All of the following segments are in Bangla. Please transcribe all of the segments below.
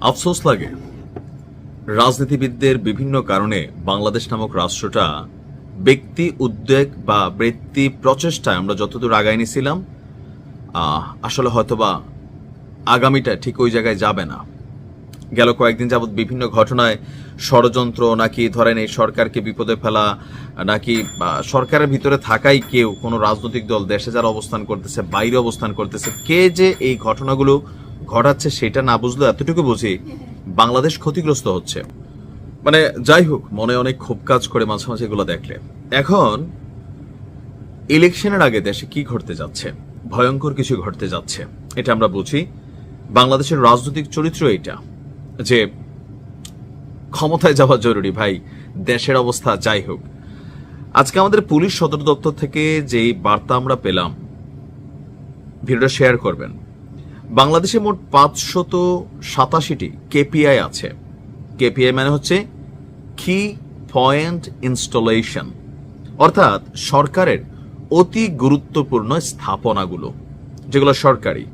আফসোস লাগে। রাজনীতিবিদদের বিভিন্ন কারণে বাংলাদেশ নামক রাষ্ট্রটা ব্যক্তি উদ্বেগ বা বৃত্তি প্রচেষ্টায় আমরা যতদূর আগায় নিছিলাম আহ, আসলে হয়তোবা আগামীটা ঠিক ওই জায়গায় যাবে না। গেল কয়েকদিন যাবৎ বিভিন্ন ঘটনায় ষড়যন্ত্র নাকি ধরেন এই সরকারকে বিপদে ফেলা নাকি সরকারের ভিতরে থাকাই কেউ কোনো রাজনৈতিক দল দেশে যারা অবস্থান করতেছে বাইরে অবস্থান করতেছে কে যে এই ঘটনাগুলো ঘটাচ্ছে সেটা না বুঝলে এতটুকু বুঝি বাংলাদেশ ক্ষতিগ্রস্ত হচ্ছে। মানে যাই হোক, মনে অনেক ক্ষোভ কাজ করে মাঝে মাঝে এগুলো দেখলে। এখন, ইলেকশনের আগে দেশে কি ঘটতে যাচ্ছে? ভয়ঙ্কর কিছু ঘটতে যাচ্ছে। এটা আমরা বুঝি। বাংলাদেশের রাজনৈতিক চরিত্র এটা যে ক্ষমতায় যাওয়া জরুরি, ভাই, দেশের অবস্থা যাই হোক। আজকে আমাদের পুলিশ সদর দপ্তর থেকে যেই বার্তা আমরা পেলাম, ভিডিওটা শেয়ার করবেন। বাংলাদেশে মোট পাঁচশত সাতাশিটি কেপিআই আছে। কেপিআই মানে হচ্ছে কি পয়েন্ট ইনস্টলেশন অর্থাৎ সরকারের অতি গুরুত্বপূর্ণ স্থাপনাগুলো, যেগুলো সরকারি।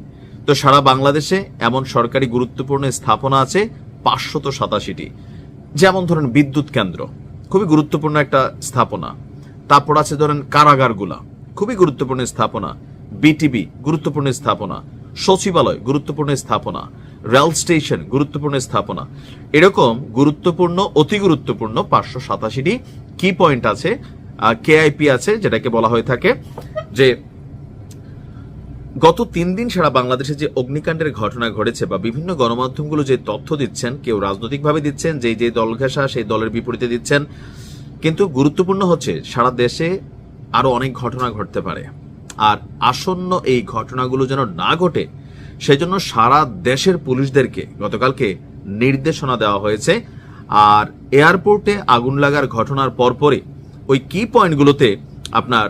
তো সারা বাংলাদেশে এমন সরকারি গুরুত্বপূর্ণ স্থাপনা আছে পাঁচশত সাতাশিটি। যেমন ধরেন বিদ্যুৎ কেন্দ্র, খুবই গুরুত্বপূর্ণ একটা স্থাপনা। তারপর আছে ধরেন কারাগারগুলা, খুবই গুরুত্বপূর্ণ স্থাপনা। বিটিবি গুরুত্বপূর্ণ স্থাপনা। সচিবালয়, গুরুত্বপূর্ণ স্থাপনা। রেল স্টেশন, গুরুত্বপূর্ণ স্থাপনা। এরকম গুরুত্বপূর্ণ, অতি গুরুত্বপূর্ণ পাঁচশো সাতাশিটি কি পয়েন্ট আছে কেআইপি আছে, যেটাকে বলা হয়ে থাকে যে গত তিন দিন সারা বাংলাদেশে যে অগ্নিকাণ্ডের ঘটনা ঘটেছে বা বিভিন্ন গণমাধ্যমগুলো যে তথ্য দিচ্ছেন, কেউ রাজনৈতিকভাবে দিচ্ছেন যে যে দল ঘেঁষা, সেই দলের বিপরীতে দিচ্ছেন। কিন্তু গুরুত্বপূর্ণ হচ্ছে, সারা দেশে আরও অনেক ঘটনা ঘটতে পারে। আর আসন্ন এই ঘটনাগুলো যেন না ঘটে, সেজন্য সারা দেশের পুলিশদেরকে গতকালকে নির্দেশনা দেওয়া হয়েছে। আর এয়ারপোর্টে আগুন লাগার ঘটনার পরপরই ওই কি পয়েন্টগুলোতে আপনার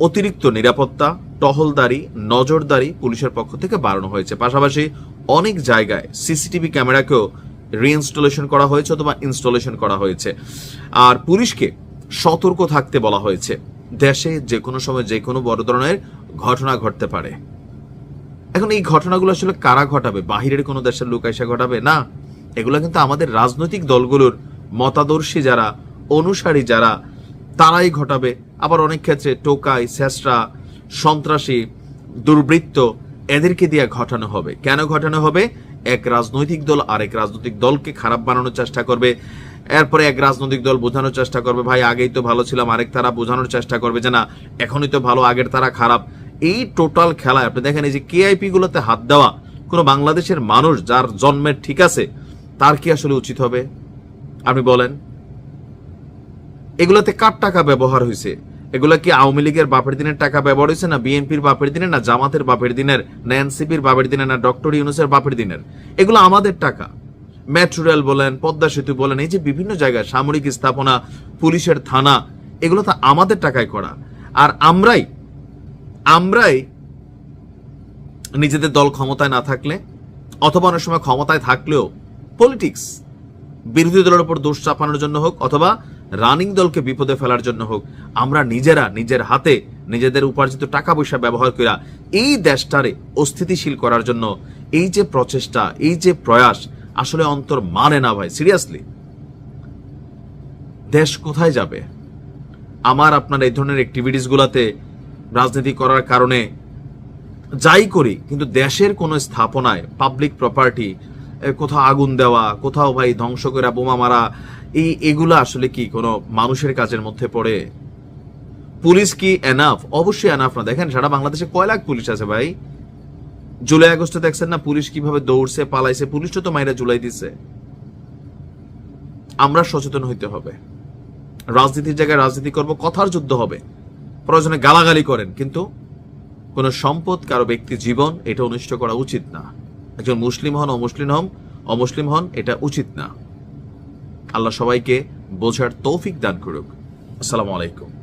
অতিরিক্ত নিরাপত্তা, টহলদারি, নজরদারি পুলিশের পক্ষ থেকে বাড়ানো হয়েছে। পাশাপাশি অনেক জায়গায় সিসিটিভি ক্যামেরাকেও রিইনস্টলেশন করা হয়েছে অথবা ইনস্টলেশন করা হয়েছে। আর পুলিশকে সতর্ক থাকতে বলা হয়েছে। দেশে যে কোনো সময় যে কোনো বড় ধরনের ঘটনা ঘটতে পারে। এখন এই ঘটনাগুলো আসলে কারা ঘটাবে? বাহিরের কোনো দেশের লোক এসে ঘটাবে? না। এগুলো কিন্তু আমাদের রাজনৈতিক দলগুলোর মতাদর্শী যারা, অনুসারী যারা, তারাই ঘটাবে। আবার অনেক ক্ষেত্রে টোকাই স্যাসরা সন্ত্রাসী, দুর্বৃত্ত, এদেরকে দিয়ে ঘটানো হবে। কেন ঘটানো হবে? এক রাজনৈতিক দল আরেক রাজনৈতিক দলকে খারাপ বানানোর চেষ্টা করবে। এরপরে এক রাজনৈতিক দল বোঝানোর চেষ্টা করবে, ভাই, আগেই তো ভালো ছিলাম। আরেক তারা বোঝানোর চেষ্টা করবে যে, না, এখনই তো ভালো, আগের তারা খারাপ। এই টোটাল খেলায় আপনি দেখেন, এই যে কেআইপি গুলোতে হাত দেওয়া, কোনো বাংলাদেশের মানুষ যার জন্মের ঠিক আছে, তার কি আসলে উচিত হবে? আপনি বলেন। এগুলোতে কার টাকা ব্যবহার হয়েছে এগুলো কি আওয়ামী লীগের বাপের দিনের টাকা ব্যবহার হয়েছে না বিএনপির বাপের দিনের, না জামাতের বাপের দিনের, না এনসিপির বাপের দিনের, না ডক্টর ইউনুসের বাপের দিনের? এগুলো আমাদের টাকা। মেট্রো রেল বলেন, পদ্মা সেতু বলেন, এই যে বিভিন্ন জায়গায় সামরিক স্থাপনা, পুলিশের থানা, এগুলো তো আমাদের টাকায় করা। আর আমরাই আমরাই নিজেদের দল ক্ষমতায় না থাকলে, অথবা অনেক সময় ক্ষমতায় থাকলেও পলিটিক্স বিরোধী দলের উপর দোষ চাপানোর জন্য হোক, অথবা রানিং দলকে বিপদে ফেলার জন্য হোক, আমরা নিজেরা, নিজের হাতে, নিজেদের উপার্জিত টাকা পয়সা ব্যবহার করা এই দেশটারে অস্থিতিশীল করার জন্য এই যে প্রচেষ্টা, এই যে প্রয়াস আসলে অন্তর মানে না ভাই সিরিয়াসলি দেশ কোথায় যাবে? আমার, আপনার এই ধরনের অ্যাক্টিভিটিস গুলাতে রাজনীতি করার কারণে যাই করি, কিন্তু দেশের কোনো স্থাপনায় পাবলিক প্রপার্টি কোথাও আগুন দেওয়া, কোথাও ভাই ধ্বংস করে, বোমা মারা, এই এগুলো আসলে কি কোনো মানুষের কাজের মধ্যে পড়ে? পুলিশ কি এনাফ অবশ্যই এনাফ না। দেখেন, সারা বাংলাদেশে কয় লাখ পুলিশ আছে ভাই? জুলাই আগস্টে দেখছেন না পুলিশ কীভাবে দৌড়ছে, পালাইছে? পুলিশ তো মাইরা জুলাই দিছে। আমরা সচেতন হইতে হবে। রাজনীতির জায়গায় রাজনীতি করব, কথার যুদ্ধ হবে। প্রয়োজনে গালাগালি করেন, কিন্তু কোন সম্পদ, কারও ব্যক্তি জীবন, এটা অনিষ্ট করা উচিত না। একজন মুসলিম হন, অমুসলিম হন অমুসলিম হন, এটা উচিত না। আল্লাহ সবাইকে বোঝার তৌফিক দান করুক। আসসালামু আলাইকুম।